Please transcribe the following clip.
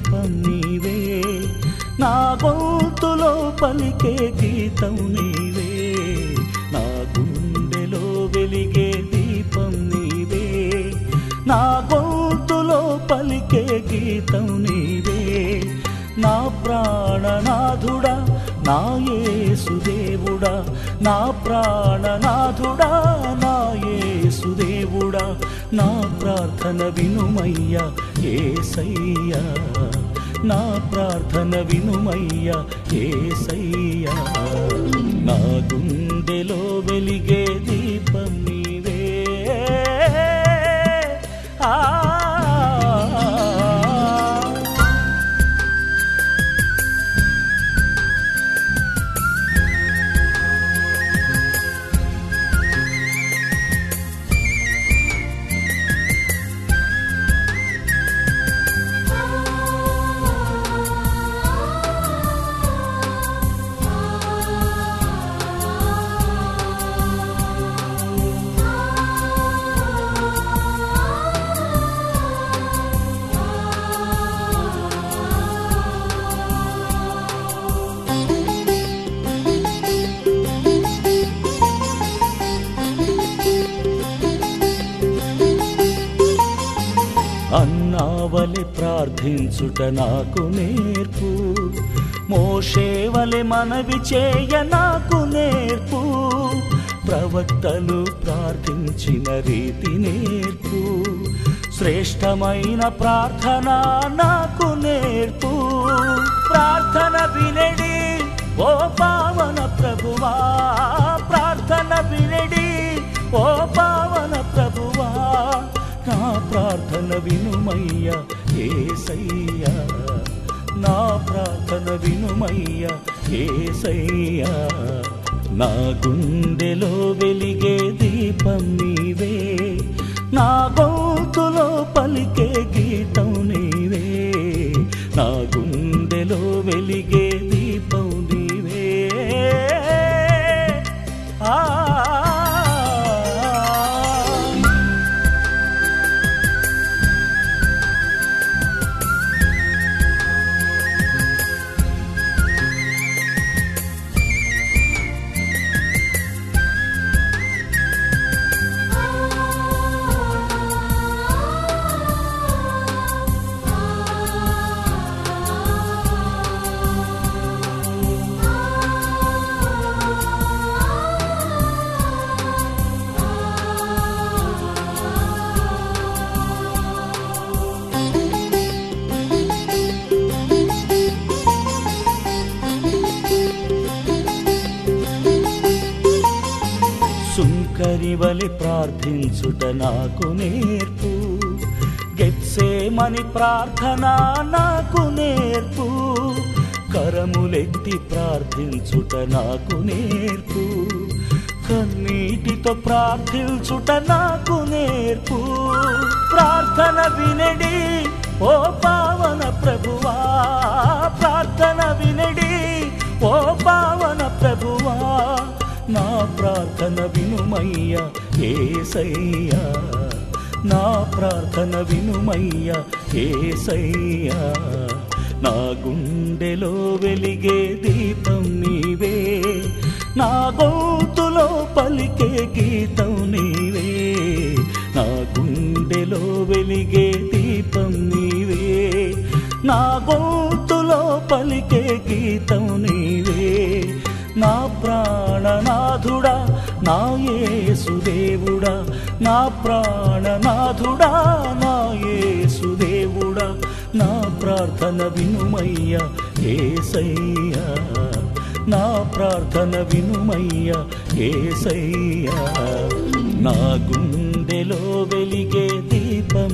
దీపం నీవే నా గొంతులో పలికే గీతం నీవే. నా గుండెలో వెలిగే దీపం నీవే. నా గొంతులో పలికే గీతం నీవే. నా ప్రాణనాథుడా నా యేసుదేవుడా నా ప్రాణనాథుడా నా యేసుదేవుడా నా ప్రార్థన వినుమయ్యా ఏసయ్యా. నా ప్రార్థన వినుమయ్యా ఏసయ్యా. నా గుండెలో వెలిగే దీపం ప్రార్థించుట నాకు నేర్పు. మోషేవలె మనవి చేయ నాకు నేర్పు. ప్రవక్తలు ప్రార్థించిన రీతి నేర్పు. శ్రేష్టమైన ప్రార్థన నాకు నేర్పు. ప్రార్థన వినడి ఓ పావన ప్రభువా. ప్రార్థన వినడి ఓ పావన ప్రభువా. నా ప్రార్థన వినుమయ్యా ఏసయ్యా నా ప్రార్థన వినుమయ్యా ఏసయ్యా నా గుండెలో వెలిగే దీపం సుంకరివలి ప్రార్థించుట నాకు నేర్పు. గెప్సేమని ప్రార్థన నాకు నేర్పు. కరములెత్తి ప్రార్థించుట నాకు నేర్పు. కన్నీటితో ప్రార్థించుట నాకు నేర్పు. ప్రార్థన వినడి ఓ పావన ప్రభువా. ప్రార్థన వినడి ఓ పావన నా ప్రార్థన వినుమయ్యా ఏసయ్యా. నా ప్రార్థన వినుమయ్యా ఏసయ్యా. నా గుండెలో వెలిగే దీపం నీవే. నా గొంతులో పలికే గీతం నీవే. నా గుండెలో వెలిగే దీపం నీవే. నా గొంతులో పలికే గీతం నీవే. ప్రాణనాథుడా నా యేసుదేవుడా నా ప్రాణనాథుడా నా యేసుదేవుడా నా ప్రార్థన వినుమయ్య ఏసయ్యా నా ప్రార్థన వినుమయ్య ఏసయ్యా. నా గుండెలో వెలిగే దీపం